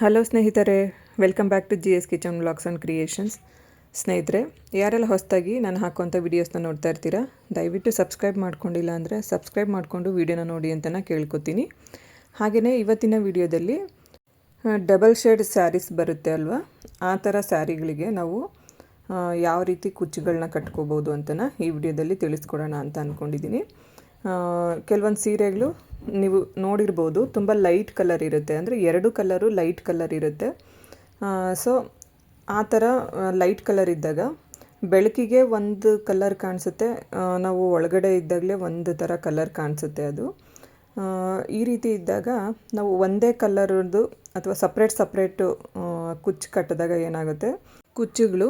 Hello ಸ್ನೇಹಿತರೆ. Welcome back to G S kitchen blogs and creations ಸ್ನೇಹಿತರೆ, ಯಾರೆಲ್ಲ ಹೊಸದಾಗಿ ನಾನು ಹಾಕುವಂಥ ವೀಡಿಯೋಸ್ನ ನೋಡ್ತಾ ಇರ್ತೀರಾ, ದಯವಿಟ್ಟು ಸಬ್ಸ್ಕ್ರೈಬ್ ಮಾಡ್ಕೊಂಡಿಲ್ಲ ಅಂದರೆ ಸಬ್ಸ್ಕ್ರೈಬ್ ಮಾಡಿಕೊಂಡು ವೀಡಿಯೋನ ನೋಡಿ ಅಂತ ನಾನು ಕೇಳ್ಕೊತೀನಿ. ಹಾಗೆಯೇ ಇವತ್ತಿನ ವಿಡಿಯೋದಲ್ಲಿ ಡಬಲ್ ಶೇಡ್ ಸ್ಯಾರೀಸ್ ಬರುತ್ತೆ ಅಲ್ವಾ? ಆ ಥರ ಸ್ಯಾರಿಗಳಿಗೆ ನಾವು ಯಾವ ರೀತಿ ಕುಚ್ಚುಗಳನ್ನ ಕಟ್ಕೋಬೋದು ಅಂತನ ಈ ವಿಡಿಯೋದಲ್ಲಿ ತಿಳಿಸ್ಕೊಡೋಣ ಅಂತ ಅಂದ್ಕೊಂಡಿದ್ದೀನಿ ಕೆಲವೊಂದು ಸೀರೆಗಳು ನೀವು ನೋಡಿರ್ಬೋದು, ತುಂಬ ಲೈಟ್ ಕಲರ್ ಇರುತ್ತೆ. ಅಂದರೆ ಎರಡು ಕಲರು ಲೈಟ್ ಕಲರ್ ಇರುತ್ತೆ. ಸೊ ಆ ಥರ ಲೈಟ್ ಕಲರ್ ಇದ್ದಾಗ ಬೆಳಕಿಗೆ ಒಂದು ಕಲರ್ ಕಾಣಿಸುತ್ತೆ ನಾವು ಒಳಗಡೆ ಇದ್ದಾಗಲೇ ಒಂದು ಥರ ಕಲರ್ ಕಾಣಿಸುತ್ತೆ ಅದು. ಈ ರೀತಿ ಇದ್ದಾಗ ನಾವು ಒಂದೇ ಕಲರ್ದು ಅಥವಾ ಸಪ್ರೇಟ್ ಸಪ್ರೇಟು ಕುಚ್ಚು ಕಟ್ಟಿದಾಗ ಏನಾಗುತ್ತೆ? ಕುಚ್ಚುಗಳು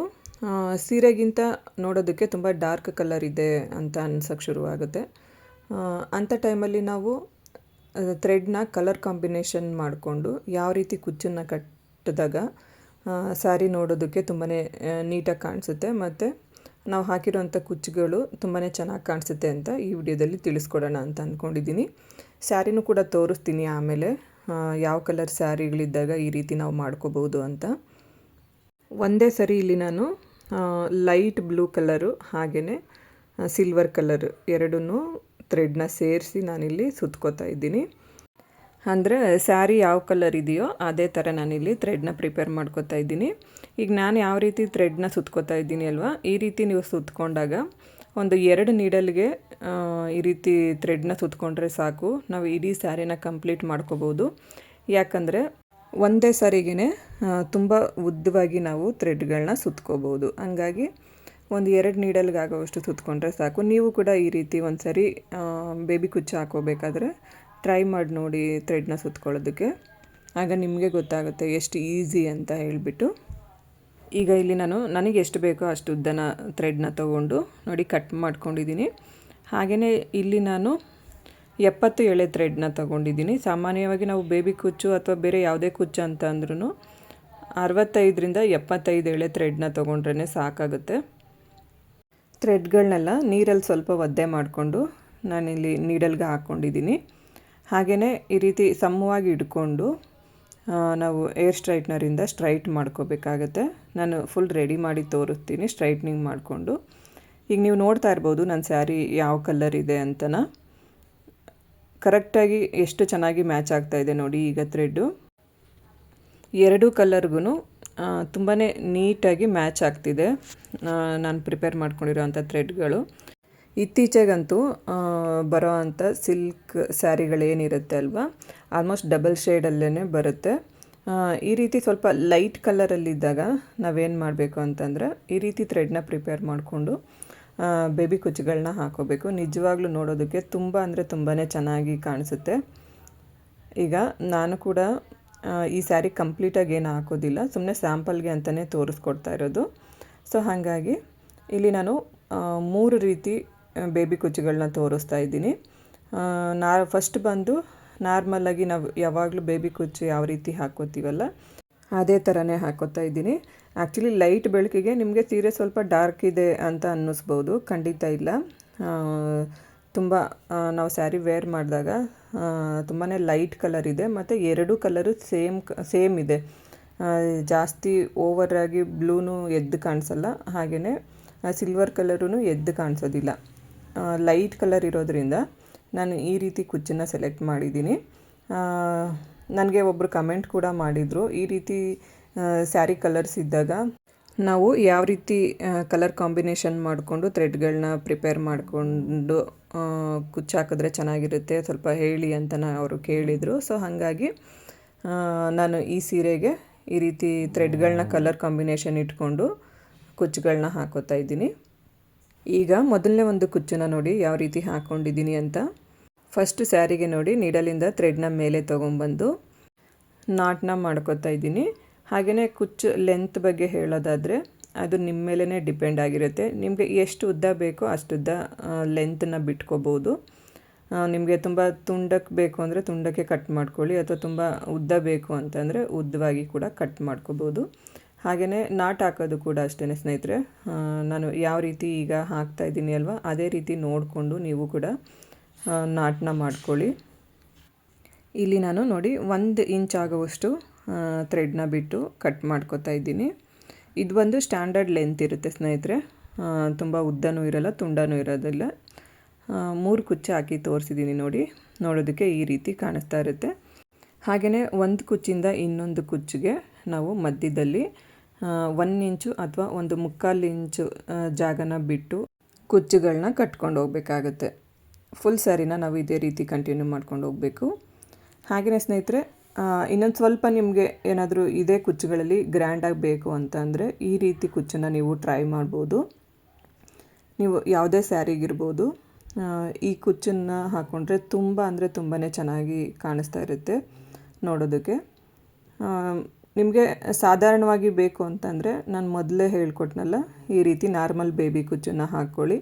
ಸೀರೆಗಿಂತ ನೋಡೋದಕ್ಕೆ ತುಂಬ ಡಾರ್ಕ್ ಕಲರ್ ಇದೆ ಅಂತ ಅನ್ಸೋಕ್ಕೆ ಶುರುವಾಗುತ್ತೆ. ಅಂಥ ಟೈಮಲ್ಲಿ ನಾವು ಥ್ರೆಡ್ನ ಕಲರ್ ಕಾಂಬಿನೇಷನ್ ಮಾಡಿಕೊಂಡು ಯಾವ ರೀತಿ ಕುಚ್ಚನ್ನು ಕಟ್ಟಿದಾಗ ಸ್ಯಾರಿ ನೋಡೋದಕ್ಕೆ ತುಂಬಾ ನೀಟಾಗಿ ಕಾಣಿಸುತ್ತೆ. ಮತ್ತು ನಾವು ಹಾಕಿರೋಂಥ ಕುಚ್ಚುಗಳು ತುಂಬಾ ಚೆನ್ನಾಗಿ ಕಾಣಿಸುತ್ತೆ ಅಂತ ಈ ವಿಡಿಯೋದಲ್ಲಿ ತಿಳಿಸ್ಕೊಡೋಣ ಅಂತ ಅಂದ್ಕೊಂಡಿದ್ದೀನಿ ಸ್ಯಾರಿನೂ ಕೂಡ ತೋರಿಸ್ತೀನಿ ಆಮೇಲೆ ಯಾವ ಕಲರ್ ಸ್ಯಾರಿಗಳಿದ್ದಾಗ ಈ ರೀತಿ ನಾವು ಮಾಡ್ಕೋಬೋದು ಅಂತ. ಒಂದೇ ಸರಿ ಇಲ್ಲಿ ನಾನು ಲೈಟ್ ಬ್ಲೂ ಕಲರು ಹಾಗೆಯೇ ಸಿಲ್ವರ್ ಕಲರ್ ಎರಡನ್ನೂ ಥ್ರೆಡ್ನ ಸೇರಿಸಿ ನಾನಿಲ್ಲಿ ಸುತ್ಕೋತಾ ಇದ್ದೀನಿ. ಅಂದರೆ ಸ್ಯಾರಿ ಯಾವ ಕಲರ್ ಇದೆಯೋ ಅದೇ ಥರ ನಾನಿಲ್ಲಿ ಥ್ರೆಡ್ನ ಪ್ರಿಪೇರ್ ಮಾಡ್ಕೋತಾ ಇದ್ದೀನಿ. ಈಗ ನಾನು ಯಾವ ರೀತಿ ಥ್ರೆಡ್ನ ಸುತ್ಕೋತಾ ಇದ್ದೀನಿ ಅಲ್ವಾ? ಈ ರೀತಿ ನೀವು ಸುತ್ಕೊಂಡಾಗ ಒಂದು ಎರಡು ನೀಡಲ್ಗೆ ಈ ರೀತಿ ಥ್ರೆಡ್ನ ಸುತ್ಕೊಂಡ್ರೆ ಸಾಕು. ನಾವು ಇಡೀ ಸ್ಯಾರಿನ ಕಂಪ್ಲೀಟ್ ಮಾಡ್ಕೋಬೋದು. ಯಾಕಂದರೆ ಒಂದೇ ಸಾರಿಗೆ ತುಂಬ ಉದ್ದವಾಗಿ ನಾವು ಥ್ರೆಡ್ಗಳನ್ನ ಸುತ್ಕೋಬೋದು. ಹಂಗಾಗಿ ಒಂದು ಎರಡು ನೀಡಲ್ಗಾಗೋವಷ್ಟು ಸುತ್ಕೊಂಡ್ರೆ ಸಾಕು. ನೀವು ಕೂಡ ಈ ರೀತಿ ಒಂದು ಸರಿ ಬೇಬಿ ಕುಚ್ಚು ಹಾಕೋಬೇಕಾದ್ರೆ ಟ್ರೈ ಮಾಡಿ ನೋಡಿ ಥ್ರೆಡ್ನ ಸುತ್ಕೊಳ್ಳೋದಕ್ಕೆ. ಆಗ ನಿಮಗೆ ಗೊತ್ತಾಗುತ್ತೆ ಎಷ್ಟು ಈಸಿ ಅಂತ ಹೇಳಿಬಿಟ್ಟು. ಈಗ ಇಲ್ಲಿ ನಾನು, ನನಗೆ ಎಷ್ಟು ಬೇಕೋ ಅಷ್ಟು ಉದ್ದನ ಥ್ರೆಡ್ನ ತೊಗೊಂಡು ನೋಡಿ ಕಟ್ ಮಾಡ್ಕೊಂಡಿದ್ದೀನಿ. ಹಾಗೆಯೇ ಇಲ್ಲಿ ನಾನು ಎಪ್ಪತ್ತು ಎಳೆ ಥ್ರೆಡ್ನ ತೊಗೊಂಡಿದ್ದೀನಿ. ಸಾಮಾನ್ಯವಾಗಿ ನಾವು ಬೇಬಿ ಕುಚ್ಚು ಅಥವಾ ಬೇರೆ ಯಾವುದೇ ಕುಚ್ಚು ಅಂತ ಅಂದ್ರೂ ಅರವತ್ತೈದರಿಂದ ಎಪ್ಪತ್ತೈದು ಎಳೆ ಥ್ರೆಡ್ನ ತೊಗೊಂಡ್ರೇ ಸಾಕಾಗುತ್ತೆ. ಥ್ರೆಡ್ಗಳನ್ನೆಲ್ಲ ನೀರಲ್ಲಿ ಸ್ವಲ್ಪ ಒದ್ದೆ ಮಾಡಿಕೊಂಡು ನಾನಿಲ್ಲಿ ನೀಡಲ್ಗೆ ಹಾಕ್ಕೊಂಡಿದ್ದೀನಿ. ಹಾಗೆಯೇ ಈ ರೀತಿ ಸಮವಾಗಿ ಇಟ್ಕೊಂಡು ನಾವು ಏರ್ ಸ್ಟ್ರೈಟ್ನರಿಂದ ಸ್ಟ್ರೈಟ್ ಮಾಡ್ಕೋಬೇಕಾಗತ್ತೆ. ನಾನು ಫುಲ್ ರೆಡಿ ಮಾಡಿ ತೋರಿಸ್ತೀನಿ ಸ್ಟ್ರೈಟ್ನಿಂಗ್ ಮಾಡಿಕೊಂಡು. ಈಗ ನೀವು ನೋಡ್ತಾ ಇರ್ಬೋದು ನನ್ನ ಸ್ಯಾರಿ ಯಾವ ಕಲರ್ ಇದೆ ಅಂತನ. ಕರೆಕ್ಟಾಗಿ ಎಷ್ಟು ಚೆನ್ನಾಗಿ ಮ್ಯಾಚ್ ಆಗ್ತಾ ಇದೆ ನೋಡಿ ಈಗ ಥ್ರೆಡ್ಡು ಎರಡೂ ಕಲರ್ಗೂ ತುಂಬಾ ನೀಟಾಗಿ ಮ್ಯಾಚ್ ಆಗ್ತಿದೆ. ನಾನು ಪ್ರಿಪೇರ್ ಮಾಡ್ಕೊಂಡಿರೋವಂಥ ಥ್ರೆಡ್ಗಳು. ಇತ್ತೀಚೆಗಂತೂ ಬರೋ ಅಂಥ ಸಿಲ್ಕ್ ಸ್ಯಾರಿಗಳೇನಿರುತ್ತೆ ಅಲ್ವಾ? ಆಲ್ಮೋಸ್ಟ್ ಡಬಲ್ ಶೇಡಲ್ಲೇ ಬರುತ್ತೆ. ಈ ರೀತಿ ಸ್ವಲ್ಪ ಲೈಟ್ ಕಲರಲ್ಲಿದ್ದಾಗ ನಾವೇನು ಮಾಡಬೇಕು ಅಂತಂದರೆ, ಈ ರೀತಿ ಥ್ರೆಡ್ನ ಪ್ರಿಪೇರ್ ಮಾಡಿಕೊಂಡು ಬೇಬಿ ಕುಚ್ಚುಗಳನ್ನ ಹಾಕೋಬೇಕು. ನಿಜವಾಗ್ಲೂ ನೋಡೋದಕ್ಕೆ ತುಂಬ ಅಂದರೆ ತುಂಬಾ ಚೆನ್ನಾಗಿ ಕಾಣಿಸುತ್ತೆ. ಈಗ ನಾನು ಕೂಡ ಈ ಸ್ಯಾರಿ ಕಂಪ್ಲೀಟಾಗಿ ಏನು ಹಾಕೋದಿಲ್ಲ ಸುಮ್ಮನೆ ಸ್ಯಾಂಪಲ್ಗೆ ಅಂತಲೇ ತೋರಿಸ್ಕೊಡ್ತಾ ಇರೋದು. ಸೊ ಹಾಗಾಗಿ ಇಲ್ಲಿ ನಾನು ಮೂರು ರೀತಿ ಬೇಬಿ ಕುಚ್ಚಿಗಳನ್ನ ತೋರಿಸ್ತಾ ಇದ್ದೀನಿ. ನಾ ಫಸ್ಟ್ ಬಂದು ನಾರ್ಮಲಾಗಿ ನಾವು ಯಾವಾಗಲೂ ಬೇಬಿ ಕುಚ್ಚು ಯಾವ ರೀತಿ ಹಾಕೋತೀವಲ್ಲ, ಅದೇ ಥರನೇ ಹಾಕೋತಾ ಇದ್ದೀನಿ. ಆ್ಯಕ್ಚುಲಿ ಲೈಟ್ ಬೆಳಕಿಗೆ ನಿಮಗೆ ಸೀರೆ ಸ್ವಲ್ಪ ಡಾರ್ಕ್ ಇದೆ ಅಂತ ಅನ್ನಿಸ್ಬೋದು, ಖಂಡಿತ ಇಲ್ಲ. ತುಂಬ ನಾವು ಸ್ಯಾರಿ ವೇರ್ ಮಾಡಿದಾಗ ತುಂಬಾ ಲೈಟ್ ಕಲರ್ ಇದೆ, ಮತ್ತು ಎರಡು ಕಲರು ಸೇಮ್ ಸೇಮ್ ಇದೆ. ಜಾಸ್ತಿ ಓವರಾಗಿ ಬ್ಲೂನು ಎದ್ದು ಕಾಣಿಸಲ್ಲ ಹಾಗೆಯೇ ಸಿಲ್ವರ್ ಕಲರೂ ಎದ್ದು ಕಾಣಿಸೋದಿಲ್ಲ. ಲೈಟ್ ಕಲರ್ ಇರೋದ್ರಿಂದ ನಾನು ಈ ರೀತಿ ಕುಚ್ಚನ್ನು ಸೆಲೆಕ್ಟ್ ಮಾಡಿದ್ದೀನಿ. ನನಗೆ ಒಬ್ಬರು ಕಮೆಂಟ್ ಕೂಡ ಮಾಡಿದರು, ಈ ರೀತಿ ಸ್ಯಾರಿ ಕಲರ್ಸ್ ಇದ್ದಾಗ ನಾವು ಯಾವ ರೀತಿ ಕಲರ್ ಕಾಂಬಿನೇಷನ್ ಮಾಡಿಕೊಂಡು ಥ್ರೆಡ್ಗಳನ್ನ ಪ್ರಿಪೇರ್ ಮಾಡಿಕೊಂಡು ಕುಚ್ಚು ಹಾಕಿದ್ರೆ ಚೆನ್ನಾಗಿರುತ್ತೆ, ಸ್ವಲ್ಪ ಹೇಳಿ ಅಂತ ಅವರು ಕೇಳಿದರು. ಸೊ ಹಾಗಾಗಿ ನಾನು ಈ ಸೀರೆಗೆ ಈ ರೀತಿ ಥ್ರೆಡ್ಗಳನ್ನ ಕಲರ್ ಕಾಂಬಿನೇಷನ್ ಇಟ್ಕೊಂಡು ಕುಚ್ಚುಗಳನ್ನ ಹಾಕೋತಾ ಇದ್ದೀನಿ. ಈಗ ಮೊದಲನೇ ಒಂದು ಕುಚ್ಚನ್ನ ನೋಡಿ ಯಾವ ರೀತಿ ಹಾಕ್ಕೊಂಡಿದ್ದೀನಿ ಅಂತ. ಫಸ್ಟ್ ಸ್ಯಾರಿಗೆ ನೋಡಿ ನೀಡಲಿಂದ ಥ್ರೆಡ್ನ ಮೇಲೆ ತೊಗೊಂಬಂದು ನಾಟ್ನ ಮಾಡ್ಕೋತಾ ಇದ್ದೀನಿ. ಹಾಗೆಯೇ ಕುಚ್ಚು ಲೆಂತ್ ಬಗ್ಗೆ ಹೇಳೋದಾದರೆ ಅದು ನಿಮ್ಮ ಮೇಲೇ ಡಿಪೆಂಡ್ ಆಗಿರುತ್ತೆ. ನಿಮಗೆ ಎಷ್ಟು ಉದ್ದ ಬೇಕೋ ಅಷ್ಟು ಉದ್ದ ಲೆಂತನ್ನ ಬಿಟ್ಕೋಬೋದು. ನಿಮಗೆ ತುಂಬ ತುಂಡಕ್ಕೆ ಬೇಕು ಅಂದರೆ ತುಂಡಕ್ಕೆ ಕಟ್ ಮಾಡ್ಕೊಳ್ಳಿ, ಅಥವಾ ತುಂಬ ಉದ್ದ ಬೇಕು ಅಂತಂದರೆ ಉದ್ದವಾಗಿ ಕೂಡ ಕಟ್ ಮಾಡ್ಕೋಬೋದು. ಹಾಗೆಯೇ ನಾಟ್ ಹಾಕೋದು ಕೂಡ ಅಷ್ಟೇ ಸ್ನೇಹಿತರೆ. ನಾನು ಯಾವ ರೀತಿ ಈಗ ಹಾಕ್ತಾ ಇದ್ದೀನಿ ಅಲ್ವಾ, ಅದೇ ರೀತಿ ನೋಡಿಕೊಂಡು ನೀವು ಕೂಡ ನಾಟನ್ನ ಮಾಡ್ಕೊಳ್ಳಿ. ಇಲ್ಲಿ ನಾನು ನೋಡಿ ಒಂದು ಇಂಚ್ ಆಗುವಷ್ಟು ಥ್ರೆಡ್ನ ಬಿಟ್ಟು ಕಟ್ ಮಾಡ್ಕೋತಾ ಇದ್ದೀನಿ. ಇದು ಒಂದು ಸ್ಟ್ಯಾಂಡರ್ಡ್ ಲೆಂತ್ ಇರುತ್ತೆ ಸ್ನೇಹಿತರೆ. ತುಂಬ ಉದ್ದನೂ ಇರಲ್ಲ, ತುಂಡನೂ ಇರೋದಿಲ್ಲ. ಮೂರು ಕುಚ್ಚು ಹಾಕಿ ತೋರಿಸಿದ್ದೀನಿ ನೋಡಿ. ನೋಡೋದಕ್ಕೆ ಈ ರೀತಿ ಕಾಣಿಸ್ತಾ ಇರುತ್ತೆ. ಹಾಗೆಯೇ ಒಂದು ಕುಚ್ಚಿಂದ ಇನ್ನೊಂದು ಕುಚ್ಚಿಗೆ ನಾವು ಮಧ್ಯದಲ್ಲಿ ಒನ್ ಇಂಚು ಅಥವಾ ಒಂದು ಮುಕ್ಕಾಲು ಇಂಚು ಜಾಗನ ಬಿಟ್ಟು ಕುಚ್ಚುಗಳನ್ನ ಕಟ್ಕೊಂಡು ಹೋಗಬೇಕಾಗುತ್ತೆ. ಫುಲ್ ಸ್ಯಾರಿನ ನಾವು ಇದೇ ರೀತಿ ಕಂಟಿನ್ಯೂ ಮಾಡ್ಕೊಂಡು ಹೋಗಬೇಕು. ಹಾಗೆಯೇ ಸ್ನೇಹಿತರೆ ಇನ್ನೊಂದು ಸ್ವಲ್ಪ ನಿಮಗೆ ಏನಾದರೂ ಇದೇ ಕುಚ್ಚುಗಳಲ್ಲಿ ಗ್ರ್ಯಾಂಡಾಗಿ ಬೇಕು ಅಂತಂದರೆ ಈ ರೀತಿ ಕುಚ್ಚನ್ನು ನೀವು ಟ್ರೈ ಮಾಡ್ಬೋದು. ನೀವು ಯಾವುದೇ ಸ್ಯಾರಿಗಿರ್ಬೋದು ಈ ಕುಚ್ಚನ್ನು ಹಾಕ್ಕೊಂಡ್ರೆ ತುಂಬ ಅಂದರೆ ತುಂಬಾ ಚೆನ್ನಾಗಿ ಕಾಣಿಸ್ತಾ ಇರುತ್ತೆ ನೋಡೋದಕ್ಕೆ. ನಿಮಗೆ ಸಾಧಾರಣವಾಗಿ ಬೇಕು ಅಂತಂದರೆ ನಾನು ಮೊದಲೇ ಹೇಳ್ಕೊಟ್ನಲ್ಲ, ಈ ರೀತಿ ನಾರ್ಮಲ್ ಬೇಬಿ ಕುಚ್ಚನ್ನು ಹಾಕ್ಕೊಳ್ಳಿ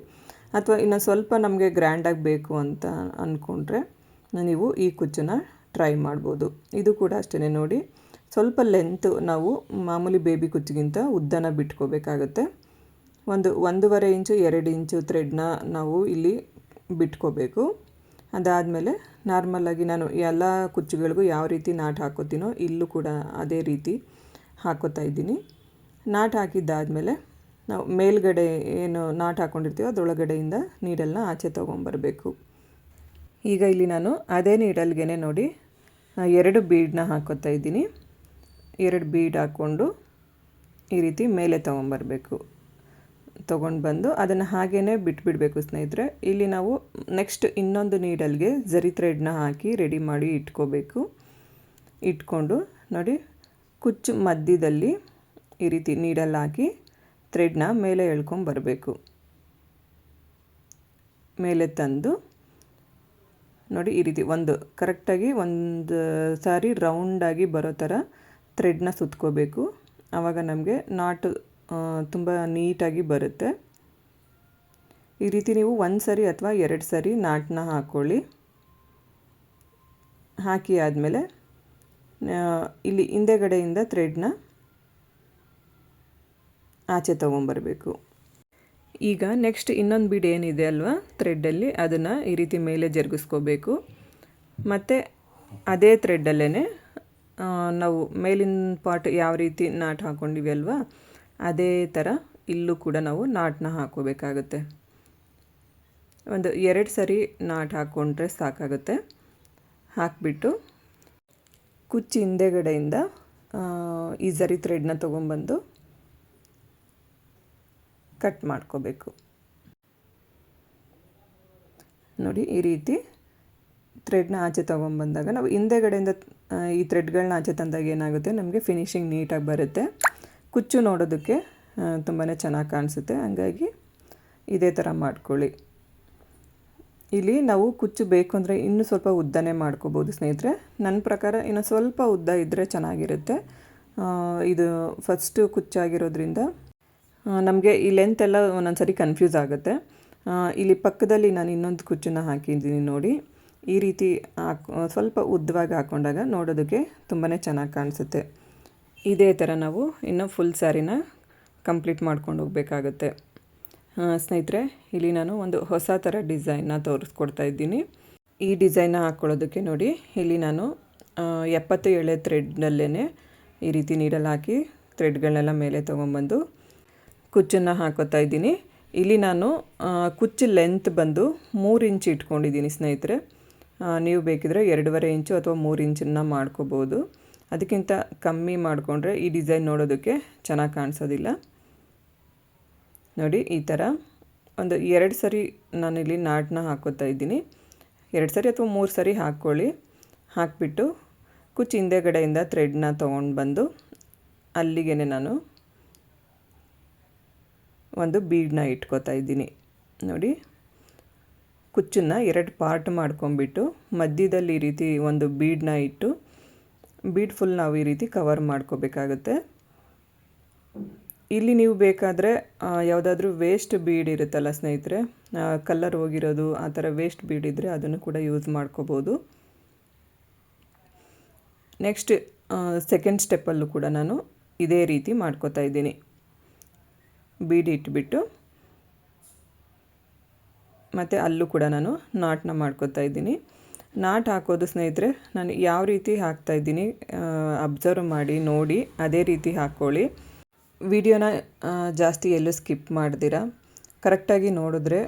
ಅಥವಾ ಇನ್ನು ಸ್ವಲ್ಪ ನಮಗೆ ಗ್ರ್ಯಾಂಡಾಗಿ ಬೇಕು ಅಂತ ಅಂದ್ಕೊಂಡ್ರೆ ನೀವು ಈ ಕುಚ್ಚನ್ನು ಟ್ರೈ ಮಾಡ್ಬೋದು. ಇದು ಕೂಡ ಅಷ್ಟೇ ನೋಡಿ. ಸ್ವಲ್ಪ ಲೆಂತ್ ನಾವು ಮಾಮೂಲಿ ಬೇಬಿ ಕುಚ್ಚಿಗಿಂತ ಉದ್ದನ ಬಿಟ್ಕೋಬೇಕಾಗತ್ತೆ. ಒಂದು ಒಂದೂವರೆ ಇಂಚು, ಎರಡು ಇಂಚು ಥ್ರೆಡ್ನ ನಾವು ಇಲ್ಲಿ ಬಿಟ್ಕೋಬೇಕು. ಅದಾದಮೇಲೆ ನಾರ್ಮಲಾಗಿ ನಾನು ಎಲ್ಲ ಕುಚ್ಚುಗಳಿಗೂ ಯಾವ ರೀತಿ ನಾಟ್ ಹಾಕೋತೀನೋ ಇಲ್ಲೂ ಕೂಡ ಅದೇ ರೀತಿ ಹಾಕೋತಾ ಇದ್ದೀನಿ. ನಾಟ್ ಹಾಕಿದ್ದಾದಮೇಲೆ ನಾವು ಮೇಲ್ಗಡೆ ಏನು ನಾಟ್ ಹಾಕ್ಕೊಂಡಿರ್ತೀವೋ ಅದರೊಳಗಡೆಯಿಂದ ನೀಡಲ್ನ ಆಚೆ ತೊಗೊಂಬರಬೇಕು. ಈಗ ಇಲ್ಲಿ ನಾನು ಅದೇ ನೀಡಲ್ಗೆ ನೋಡಿ ಎರಡು ಬೀಡನ್ನ ಹಾಕೋತಾ ಇದ್ದೀನಿ. ಎರಡು ಬೀಡ್ ಹಾಕ್ಕೊಂಡು ಈ ರೀತಿ ಮೇಲೆ ತೊಗೊಂಬರ್ಬೇಕು. ತೊಗೊಂಡು ಬಂದು ಅದನ್ನು ಹಾಗೇ ಬಿಟ್ಬಿಡಬೇಕು ಸ್ನೇಹಿತರೆ. ಇಲ್ಲಿ ನಾವು ನೆಕ್ಸ್ಟ್ ಇನ್ನೊಂದು ನೀಡಲ್ಗೆ ಜರಿ ಥ್ರೆಡ್ನ ಹಾಕಿ ರೆಡಿ ಮಾಡಿ ಇಟ್ಕೋಬೇಕು. ಇಟ್ಕೊಂಡು ನೋಡಿ ಕುಚ್ಚು ಮಧ್ಯದಲ್ಲಿ ಈ ರೀತಿ ನೀಡಲ್ ಹಾಕಿ ಥ್ರೆಡ್ನ ಮೇಲೆ ಎಳ್ಕೊಂಬರಬೇಕು. ಮೇಲೆ ತಂದು ನೋಡಿ ಈ ರೀತಿ ಒಂದು ಕರೆಕ್ಟಾಗಿ ಒಂದು ಸಾರಿ ರೌಂಡಾಗಿ ಬರೋ ಥರ ಥ್ರೆಡ್ನ ಸುತ್ಕೋಬೇಕು. ಆವಾಗ ನಮಗೆ ನಾಟು ತುಂಬ ನೀಟಾಗಿ ಬರುತ್ತೆ. ಈ ರೀತಿ ನೀವು ಒಂದು ಸರಿ ಅಥವಾ ಎರಡು ಸರಿ ನಾಟನ್ನ ಹಾಕ್ಕೊಳ್ಳಿ ಹಾಕಿ ಆದಮೇಲೆ ಇಲ್ಲಿ ಹಿಂದೆಗಡೆಯಿಂದ ಥ್ರೆಡ್ನ ಆಚೆ ತೊಗೊಂಬರಬೇಕು. ಈಗ ನೆಕ್ಸ್ಟ್ ಇನ್ನೊಂದು ಬಿಡ್ ಏನಿದೆ ಅಲ್ವಾ? ಥ್ರೆಡ್ಡಲ್ಲಿ ಅದನ್ನು ಈ ರೀತಿ ಮೇಲೆ ಜರುಗಿಸ್ಕೋಬೇಕು. ಮತ್ತು ಅದೇ ಥ್ರೆಡ್ಡಲ್ಲೇ ನಾವು ಮೇಲಿನ ಪಾರ್ಟ್ ಯಾವ ರೀತಿ ನಾಟ್ ಹಾಕ್ಕೊಂಡಿವಿ ಅಲ್ವಾ, ಅದೇ ಥರ ಇಲ್ಲೂ ಕೂಡ ನಾವು ನಾಟನ್ನ ಹಾಕೋಬೇಕಾಗುತ್ತೆ ಒಂದು ಎರಡು ಸರಿ ನಾಟ್ ಹಾಕ್ಕೊಂಡ್ರೆ ಸಾಕಾಗುತ್ತೆ. ಹಾಕಿಬಿಟ್ಟು ಕುಚ್ಚಿ ಹಿಂದೆಗಡೆಯಿಂದ ಈ ಸರಿ ಥ್ರೆಡ್ನ ತೊಗೊಂಬಂದು ಕಟ್ ಮಾಡ್ಕೋಬೇಕು. ನೋಡಿ, ಈ ರೀತಿ ಥ್ರೆಡ್ನ ಆಚೆ ತೊಗೊಂಬಂದಾಗ ನಾವು ಹಿಂದೆಗಡೆಯಿಂದ ಈ ಥ್ರೆಡ್ಗಳನ್ನ ಆಚೆ ತಂದಾಗ ಏನಾಗುತ್ತೆ? ನಮಗೆ ಫಿನಿಶಿಂಗ್ ನೀಟಾಗಿ ಬರುತ್ತೆ. ಕುಚ್ಚು ನೋಡೋದಕ್ಕೆ ತುಂಬಾ ಚೆನ್ನಾಗಿ ಕಾಣಿಸುತ್ತೆ. ಹಂಗಾಗಿ ಇದೇ ಥರ ಮಾಡ್ಕೊಳ್ಳಿ. ಇಲ್ಲಿ ನಾವು ಕುಚ್ಚು ಬೇಕು ಅಂದರೆ ಇನ್ನೂ ಸ್ವಲ್ಪ ಉದ್ದನೇ ಮಾಡ್ಕೋಬೋದು ಸ್ನೇಹಿತರೆ. ನನ್ನ ಪ್ರಕಾರ ಇನ್ನೂ ಸ್ವಲ್ಪ ಉದ್ದ ಇದ್ದರೆ ಚೆನ್ನಾಗಿರುತ್ತೆ. ಇದು ಫಸ್ಟು ಕುಚ್ಚಾಗಿರೋದ್ರಿಂದ ನಮಗೆ ಈ ಲೆಂತ್ ಎಲ್ಲ ಒಂದೊಂದು ಸರಿ ಕನ್ಫ್ಯೂಸ್ ಆಗುತ್ತೆ ಇಲ್ಲಿ ಪಕ್ಕದಲ್ಲಿ ನಾನು ಇನ್ನೊಂದು ಕುಚ್ಚನ್ನು ಹಾಕಿದ್ದೀನಿ ನೋಡಿ. ಈ ರೀತಿ ಹಾಕ್ ಸ್ವಲ್ಪ ಉದ್ದವಾಗಿ ಹಾಕ್ಕೊಂಡಾಗ ನೋಡೋದಕ್ಕೆ ತುಂಬಾ ಚೆನ್ನಾಗಿ ಕಾಣಿಸುತ್ತೆ. ಇದೇ ಥರ ನಾವು ಇನ್ನೂ ಫುಲ್ ಸ್ಯಾರಿನ ಕಂಪ್ಲೀಟ್ ಮಾಡ್ಕೊಂಡು ಹೋಗಬೇಕಾಗತ್ತೆ. ಸ್ನೇಹಿತರೆ, ಇಲ್ಲಿ ನಾನು ಒಂದು ಹೊಸ ಥರ ಡಿಸೈನ್ನ ತೋರಿಸ್ಕೊಡ್ತಾ ಇದ್ದೀನಿ. ಈ ಡಿಸೈನ್ನ ಹಾಕ್ಕೊಳ್ಳೋದಕ್ಕೆ ನೋಡಿ, ಇಲ್ಲಿ ನಾನು ಎಪ್ಪತ್ತು ಎಳೆ ಥ್ರೆಡ್ನಲ್ಲೇ ಈ ರೀತಿ ನೀಡಲ್ಲಿ ಹಾಕಿ ಥ್ರೆಡ್ಗಳನ್ನೆಲ್ಲ ಮೇಲೆ ತೊಗೊಂಬಂದು ಕುಚ್ಚನ್ನು ಹಾಕೋತಾ ಇದ್ದೀನಿ. ಇಲ್ಲಿ ನಾನು ಕುಚ್ಚು ಲೆಂತ್ ಬಂದು ಮೂರು ಇಂಚ್ ಇಟ್ಕೊಂಡಿದ್ದೀನಿ ಸ್ನೇಹಿತರೆ. ನೀವು ಬೇಕಿದ್ರೆ ಎರಡೂವರೆ ಇಂಚು ಅಥವಾ ಮೂರು ಇಂಚನ್ನು ಮಾಡ್ಕೋಬೋದು. ಅದಕ್ಕಿಂತ ಕಮ್ಮಿ ಮಾಡಿಕೊಂಡ್ರೆ ಈ ಡಿಸೈನ್ ನೋಡೋದಕ್ಕೆ ಚೆನ್ನಾಗಿ ಕಾಣಿಸೋದಿಲ್ಲ. ನೋಡಿ, ಈ ಥರ ಒಂದು ಎರಡು ಸರಿ ನಾನಿಲ್ಲಿ ನಾಟನ್ನ ಹಾಕೋತಾ ಇದ್ದೀನಿ. ಎರಡು ಸರಿ ಅಥವಾ ಮೂರು ಸರಿ ಹಾಕ್ಕೊಳ್ಳಿ. ಹಾಕಿಬಿಟ್ಟು ಕುಚ್ಚು ಹಿಂದೆಗಡೆಯಿಂದ ಥ್ರೆಡ್ನ ತೊಗೊಂಡು ಬಂದು ಅಲ್ಲಿಗೆ ನಾನು ಒಂದು ಬೀಡನ್ನ ಇಟ್ಕೋತಾ ಇದ್ದೀನಿ. ನೋಡಿ, ಕುಚ್ಚನ್ನ ಎರಡು ಪಾರ್ಟ್ ಮಾಡ್ಕೊಂಬಿಟ್ಟು ಮಧ್ಯದಲ್ಲಿ ಈ ರೀತಿ ಒಂದು ಬೀಡನ್ನ ಇಟ್ಟು, ಬೀಡ್ ಫುಲ್ ನಾವು ಈ ರೀತಿ ಕವರ್ ಮಾಡ್ಕೋಬೇಕಾಗುತ್ತೆ. ಇಲ್ಲಿ ನೀವು ಬೇಕಾದರೆ ಯಾವುದಾದ್ರೂ ವೇಸ್ಟ್ ಬೀಡ್ ಇರುತ್ತಲ್ಲ ಸ್ನೇಹಿತರೆ ಕಲ್ಲರ್ ಹೋಗಿರೋದು, ಆ ಥರ ವೇಸ್ಟ್ ಬೀಡ್ ಇದ್ದರೆ ಅದನ್ನು ಕೂಡ ಯೂಸ್ ಮಾಡ್ಕೋಬೋದು. ನೆಕ್ಸ್ಟ್ ಸೆಕೆಂಡ್ ಸ್ಟೆಪ್ಪಲ್ಲೂ ಕೂಡ ನಾನು ಇದೇ ರೀತಿ ಮಾಡ್ಕೋತಾ ಇದ್ದೀನಿ. ಬೀಡ್ ಇಟ್ಬಿಟ್ಟು ಮತ್ತು ಅಲ್ಲೂ ಕೂಡ ನಾನು ನಾಟನ್ನ ಮಾಡ್ಕೋತಾ ಇದ್ದೀನಿ. ನಾಟ್ ಹಾಕೋದು ಸ್ನೇಹಿತರೆ, ನಾನು ಯಾವ ರೀತಿ ಹಾಕ್ತಾ ಇದ್ದೀನಿ ಅಬ್ಸರ್ವ್ ಮಾಡಿ, ನೋಡಿ, ಅದೇ ರೀತಿ ಹಾಕ್ಕೊಳ್ಳಿ. ವಿಡಿಯೋನ ಜಾಸ್ತಿ ಎಲ್ಲೂ ಸ್ಕಿಪ್ ಮಾಡ್ದಿರಾ. ಕರೆಕ್ಟಾಗಿ ನೋಡಿದ್ರೆ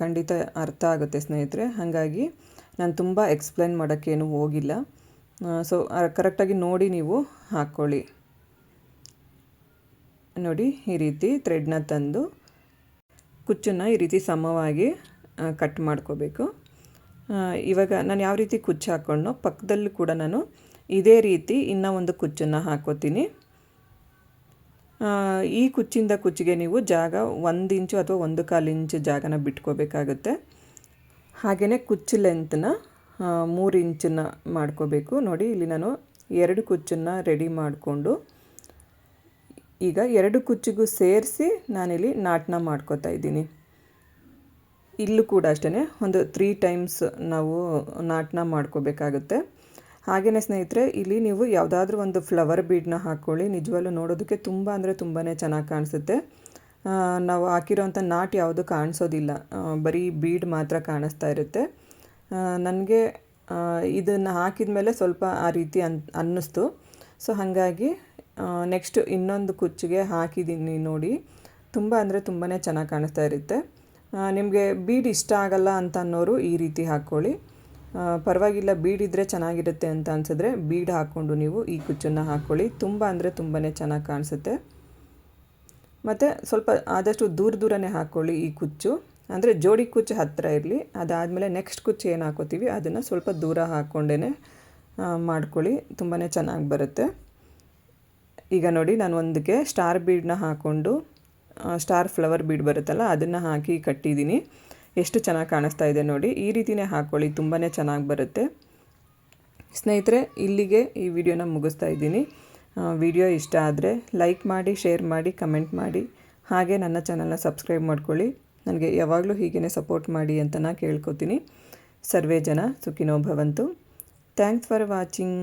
ಖಂಡಿತ ಅರ್ಥ ಆಗುತ್ತೆ ಸ್ನೇಹಿತರೆ. ಹಾಗಾಗಿ ನಾನು ತುಂಬ ಎಕ್ಸ್ಪ್ಲೈನ್ ಮಾಡೋಕ್ಕೇನು ಹೋಗಿಲ್ಲ. ಸೊ ಕರೆಕ್ಟಾಗಿ ನೋಡಿ ನೀವು ಹಾಕ್ಕೊಳ್ಳಿ. ನೋಡಿ, ಈ ರೀತಿ ಥ್ರೆಡ್ನ ತಂದು ಕುಚ್ಚನ್ನು ಈ ರೀತಿ ಸಮವಾಗಿ ಕಟ್ ಮಾಡ್ಕೋಬೇಕು. ಇವಾಗ ನಾನು ಯಾವ ರೀತಿ ಕುಚ್ಚು ಹಾಕ್ಕೊಂಡೋ ಪಕ್ಕದಲ್ಲೂ ಕೂಡ ನಾನು ಇದೇ ರೀತಿ ಇನ್ನೂ ಒಂದು ಕುಚ್ಚನ್ನು ಹಾಕೋತೀನಿ. ಈ ಕುಚ್ಚಿಂದ ಕುಚ್ಚಿಗೆ ನೀವು ಜಾಗ ಒಂದು ಇಂಚು ಅಥವಾ ಒಂದು ಕಾಲು ಇಂಚು ಜಾಗನ ಬಿಟ್ಕೋಬೇಕಾಗುತ್ತೆ. ಹಾಗೆಯೇ ಕುಚ್ಚು ಲೆಂತ್ನ ಮೂರು ಇಂಚನ್ನು ಮಾಡ್ಕೋಬೇಕು. ನೋಡಿ, ಇಲ್ಲಿ ನಾನು ಎರಡು ಕುಚ್ಚನ್ನು ರೆಡಿ ಮಾಡಿಕೊಂಡು ಈಗ ಎರಡು ಕುಚ್ಚಿಗೂ ಸೇರಿಸಿ ನಾನಿಲ್ಲಿ ನಾಟನ ಮಾಡ್ಕೋತಾ ಇದ್ದೀನಿ. ಇಲ್ಲೂ ಕೂಡ ಅಷ್ಟೇ ಒಂದು ತ್ರೀ ಟೈಮ್ಸ್ ನಾವು ನಾಟನ ಮಾಡ್ಕೋಬೇಕಾಗುತ್ತೆ. ಹಾಗೆಯೇ ಸ್ನೇಹಿತರೆ, ಇಲ್ಲಿ ನೀವು ಯಾವುದಾದ್ರೂ ಒಂದು ಫ್ಲವರ್ ಬೀಡನ್ನ ಹಾಕ್ಕೊಳ್ಳಿ. ನಿಜವಾಗ್ಲೂ ನೋಡೋದಕ್ಕೆ ತುಂಬ ಅಂದರೆ ತುಂಬಾ ಚೆನ್ನಾಗಿ ಕಾಣಿಸುತ್ತೆ. ನಾವು ಹಾಕಿರೋಂಥ ನಾಟ್ ಯಾವುದು ಕಾಣಿಸೋದಿಲ್ಲ. ಬರೀ ಬೀಡ್ ಮಾತ್ರ ಕಾಣಿಸ್ತಾ ಇರುತ್ತೆ. ನನಗೆ ಇದನ್ನು ಹಾಕಿದ ಮೇಲೆ ಸ್ವಲ್ಪ ಆ ರೀತಿ ಅನ್, ಅನ್ನಿಸ್ತು. ಸೊ ಹಾಗಾಗಿ ನೆಕ್ಸ್ಟ್ ಇನ್ನೊಂದು ಕುಚ್ಚಿಗೆ ಹಾಕಿದ್ದೀನಿ ನೋಡಿ. ತುಂಬ ಅಂದರೆ ತುಂಬಾ ಚೆನ್ನಾಗಿ ಕಾಣಿಸ್ತಾ ಇರುತ್ತೆ. ನಿಮಗೆ ಬೀಡ್ ಇಷ್ಟ ಆಗಲ್ಲ ಅಂತ ಅನ್ನೋರು ಈ ರೀತಿ ಹಾಕ್ಕೊಳ್ಳಿ. ಪರವಾಗಿಲ್ಲ, ಬೀಡ್ ಇದ್ದರೆ ಚೆನ್ನಾಗಿರುತ್ತೆ ಅಂತ ಅನ್ಸಿದ್ರೆ ಬೀಡ್ ಹಾಕ್ಕೊಂಡು ನೀವು ಈ ಕುಚ್ಚನ್ನು ಹಾಕ್ಕೊಳ್ಳಿ. ತುಂಬ ಅಂದರೆ ತುಂಬಾ ಚೆನ್ನಾಗಿ ಕಾಣಿಸುತ್ತೆ. ಮತ್ತು ಸ್ವಲ್ಪ ಆದಷ್ಟು ದೂರ ದೂರನೇ ಹಾಕ್ಕೊಳ್ಳಿ ಈ ಕುಚ್ಚು. ಅಂದರೆ ಜೋಡಿ ಕುಚ್ಚು ಹತ್ತಿರ ಇರಲಿ. ಅದಾದಮೇಲೆ ನೆಕ್ಸ್ಟ್ ಕುಚ್ಚು ಏನು ಹಾಕೋತೀವಿ, ಅದನ್ನು ಸ್ವಲ್ಪ ದೂರ ಹಾಕ್ಕೊಂಡೇ ಮಾಡ್ಕೊಳ್ಳಿ. ತುಂಬಾ ಚೆನ್ನಾಗಿ ಬರುತ್ತೆ. ಈಗ ನೋಡಿ, ನಾನು ಒಂದಕ್ಕೆ ಸ್ಟಾರ್ ಬೀಡನ್ನ ಹಾಕ್ಕೊಂಡು ಸ್ಟಾರ್ ಫ್ಲವರ್ ಬೀಡ್ ಬರುತ್ತಲ್ಲ, ಅದನ್ನು ಹಾಕಿ ಕಟ್ಟಿದ್ದೀನಿ. ಎಷ್ಟು ಚೆನ್ನಾಗಿ ಕಾಣಿಸ್ತಾ ಇದೆ ನೋಡಿ. ಈ ರೀತಿನೇ ಹಾಕ್ಕೊಳ್ಳಿ ತುಂಬಾ ಚೆನ್ನಾಗಿ ಬರುತ್ತೆ. ಸ್ನೇಹಿತರೆ, ಇಲ್ಲಿಗೆ ಈ ವಿಡಿಯೋನ ಮುಗಿಸ್ತಾ ಇದ್ದೀನಿ. ವಿಡಿಯೋ ಇಷ್ಟ ಆದರೆ ಲೈಕ್ ಮಾಡಿ ಶೇರ್ ಮಾಡಿ ಕಮೆಂಟ್ ಮಾಡಿ. ಹಾಗೆ ನನ್ನ ಚಾನಲ್ನ ಸಬ್ಸ್ಕ್ರೈಬ್ ಮಾಡ್ಕೊಳ್ಳಿ. ನನಗೆ ಯಾವಾಗಲೂ ಹೀಗೇ ಸಪೋರ್ಟ್ ಮಾಡಿ ಅಂತ ನಾನು ಕೇಳ್ಕೊತೀನಿ. ಸರ್ವೇ ಜನ ಸುಖಿನೋ ಭವಂತು. Thanks for watching